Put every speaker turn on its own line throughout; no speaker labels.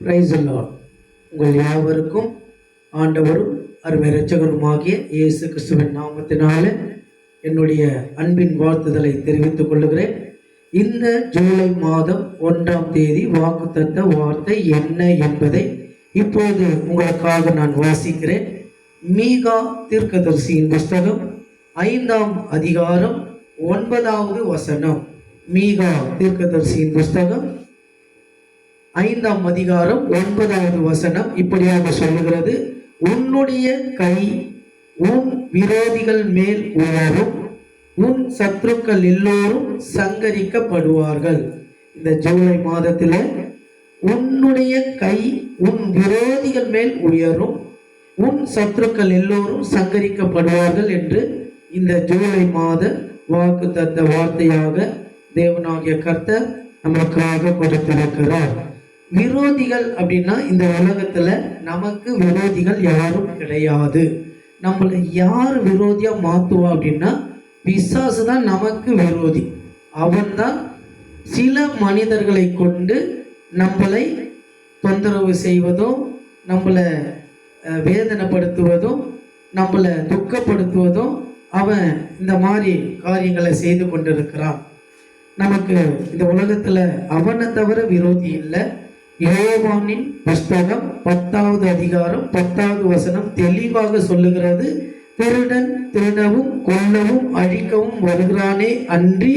Price உங்கள் யாவருக்கும் ஆண்டவரும் அருமை இரட்சகருமாகிய இயேசு கிறிஸ்துவின் நாமத்தினால என்னுடைய அன்பின் வாழ்த்துதலை தெரிவித்துக் கொள்கிறேன் இந்த ஜூலை மாதம் ஒன்றாம் தேதி வாக்குத்தத்த வார்த்தை என்ன என்பதை இப்போது உங்களுக்காக நான் வாசிக்கிறேன். மீகா தீர்க்கதரிசியின் புஸ்தகம் ஐந்தாம் அதிகாரம் ஒன்பதாவது வசனம். மீகா தீர்க்கதரிசியின் புஸ்தகம் ஐந்தாம் அதிகாரம் ஒன்பதாவது வசனம் இப்படியாக சொல்லுகிறது. உன்னுடைய கை உன் விரோதிகள் மேல் உயரும் உன் சத்துருக்கள் எல்லோரும் சங்கரிக்கப்படுவார்கள். இந்த ஜூலை மாதத்தில் உன்னுடைய கை உன் விரோதிகள் மேல் உயரும் உன் சத்துருக்கள் எல்லோரும் சங்கரிக்கப்படுவார்கள் என்று இந்த ஜூலை மாத வாக்கு தந்த வார்த்தையாக தேவனாகிய கர்த்தர் நமக்காக கொடுத்திருக்கிறார். விரோதிகள் அப்படின்னா இந்த உலகத்தில் நமக்கு விரோதிகள் யாரும் கிடையாது. நம்மளை யார் விரோதியாக மாற்றுவா அப்படின்னா பிசாசு தான் நமக்கு விரோதி. அவன் தான் சில மனிதர்களை கொண்டு நம்மளை தொந்தரவு செய்வதும் நம்மளை வேதனைப்படுத்துவதும் நம்மளை துக்கப்படுத்துவதும் அவன் இந்த மாதிரி காரியங்களை செய்து கொண்டிருக்கிறான். நமக்கு இந்த உலகத்தில் அவனை தவிர விரோதி இல்லை. யோவானின் புஸ்தகம் பத்தாவது அதிகாரம் பத்தாவது வசனம் தெளிவாக சொல்லுகிறது. திருடன் திருடவும் கொல்லவும் அழிக்கவும் வருகிறானே அன்றி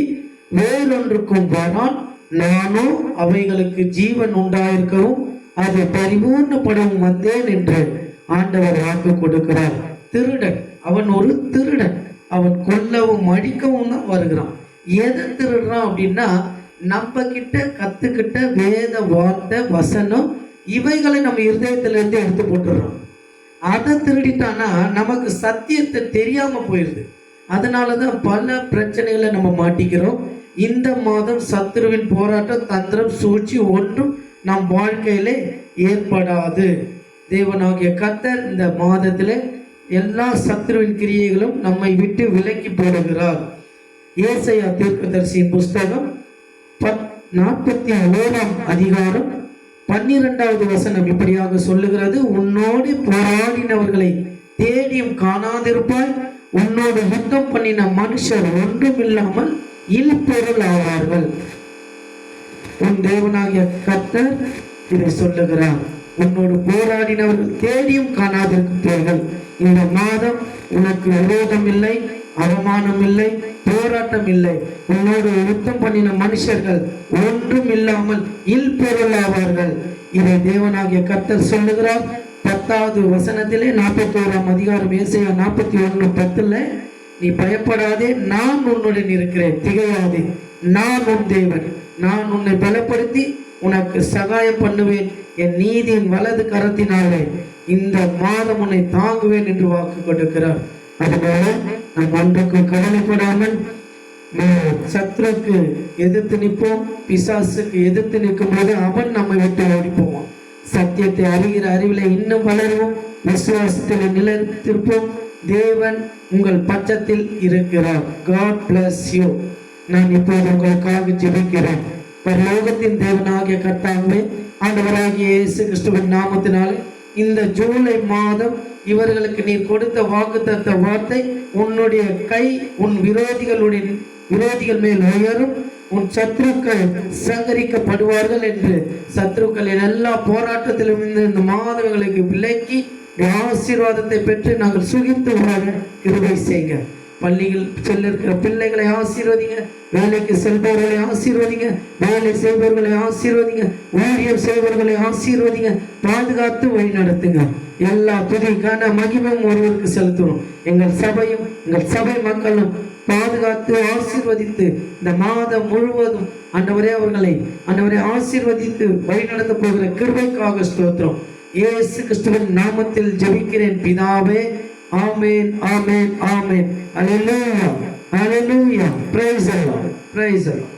வேறொன்றுக்கும் வரான். நானோ அவைகளுக்கு ஜீவன் உண்டாயிருக்கவும் அது பரிபூர்ணப்படவும் வந்தேன் என்று ஆண்டவர் வாக்கு கொடுக்கிறார். திருடன் அவன் ஒரு திருடன். அவன் கொல்லவும் அழிக்கவும் தான் வருகிறான். எதை திருடுறான் அப்படின்னா நம்ம கிட்ட கற்றுக்கிட்ட வேத வார்த்தை வசனம் இவைகளை நம்ம இருதயத்திலேருந்து எடுத்து போட்டுடுறோம். அதை திருடிட்டானா நமக்கு சத்தியத்தை தெரியாமல் போயிடுது அதனால தான் பல பிரச்சனைகளை நம்ம மாட்டிக்கிறோம். இந்த மாதம் சத்ருவின் போராட்டம் தந்திரம் சூழ்ச்சி ஒன்றும் நம் வாழ்க்கையிலே ஏற்படாது. தேவனாகிய கத்தர் இந்த மாதத்தில் எல்லா சத்ருவின் கிரியைகளும் நம்மை விட்டு விலக்கி போடுகிறார். ஏசையா தீர்க்கதரிசியின் புஸ்தகம் நாற்பத்தி ஓராம் அதிகாரம் பன்னிரெண்டாவது வசனம் இப்படியாக சொல்லுகிறது. உன்னோடு போராடினவர்களை தேடியும் காணாதிருப்பாய். உன்னோடு யுத்தம் பண்ணின மனுஷர் ஒன்றுமில்லாமல் இல்பொருள் ஆவார்கள் உன் தேவனாகிய கத்தர் இதை சொல்லுகிறார். உன்னோடு போராடினவர்கள் தேடியும் காணாதிருப்பார்கள். இந்த மாதம் உனக்கு விரோதம் இல்லை அவமானம் இல்லை போராட்டம் இல்லை உன்னோடு யுத்தம் பண்ணின மனுஷர்கள் ஒன்றும் இல்லாமல் இல்பொருள் ஆவார்கள் இதை தேவனாகிய கர்த்தர் சொல்லுகிறார். பத்தாவது வசனத்திலே நாற்பத்தி ஓராம் அதிகாரம் ஏசையா நாற்பத்தி ஒன்று பத்துல நீ பயப்படாதே நான் உன்னுடன் இருக்கிறேன். திகையாதே நான் உன் தேவன். நான் உன்னை பலப்படுத்தி உனக்கு சகாயம் பண்ணுவேன். என் நீதியின் வலது கரத்தினாலே இந்த மாதம் உன்னை தாங்குவேன் என்று வாக்கு கொடுக்கிறார். அதுபோல ஒன்றுக்கு கவலைப்படாமல் சத்ருக்கு எதிர்த்து நிற்போம் பிசாசுக்கு எதிர்த்து நிற்கும் போது அவன் நம்மை விட்டு ஓடி போவான் சத்தியத்தை அறிகிற அறிவில் இன்னும் வளருவோம் விசுவாசத்தில் நிலைத்திருப்போம். தேவன் உங்கள் பட்சத்தில் இருக்கிறார். காட் பிளஸ் யூ நான் இப்போது உங்களுக்காக ஜெபிக்கிறேன். பரலோகத்தின் தேவனாகிய கர்த்தாவே ஆண்டவராகிய இயேசு கிறிஸ்துவின் நாமத்தினாலே இந்த ஜூலை மாதம் இவர்களுக்கு நீ கொடுத்த வாக்குத்தத்த வார்த்தை உன்னுடைய கை உன் விரோதிகளுடைய விரோதிகள் மேல் உயரும். உன் சத்ருக்கள் சங்கரிக்கப்படுவார்கள் என்று சத்ருக்களின் எல்லா போராட்டத்திலும் இருந்து இந்த மாதங்களுக்கு விலக்கி ஆசீர்வாதத்தை பெற்று நாங்கள் சுகித்து வாழ கிருபை செய்கிறோம் பள்ளியில் செல்ல இருக்கிற பிள்ளைகளை ஆசீர்வதிங்க. வேலைக்கு செல்பவர்களை ஆசீர்வதிங்க. வேலை செய்பவர்களை ஆசீர்வதிங்க. ஊழியம் செய்பவர்களை ஆசீர்வதிங்க. பாதுகாத்து வழி நடத்துங்க. எல்லா துதி கன மகிமும் ஒருவருக்கு செலுத்தணும். எங்கள் சபையும் எங்கள் சபை மக்களும் பாதுகாத்து ஆசீர்வதித்து இந்த மாதம் முழுவதும் ஆண்டவரே அவர்களை ஆண்டவரே ஆசீர்வதித்து வழி நடத்த போகிற கிருபைக்காக ஸ்தோத்திரம். இயேசு கிறிஸ்துவின் நாமத்தில் ஜெபிக்கிறேன். பிதாவே Amen, Amen, Amen. Hallelujah, Hallelujah. Praise the Lord, praise the Lord.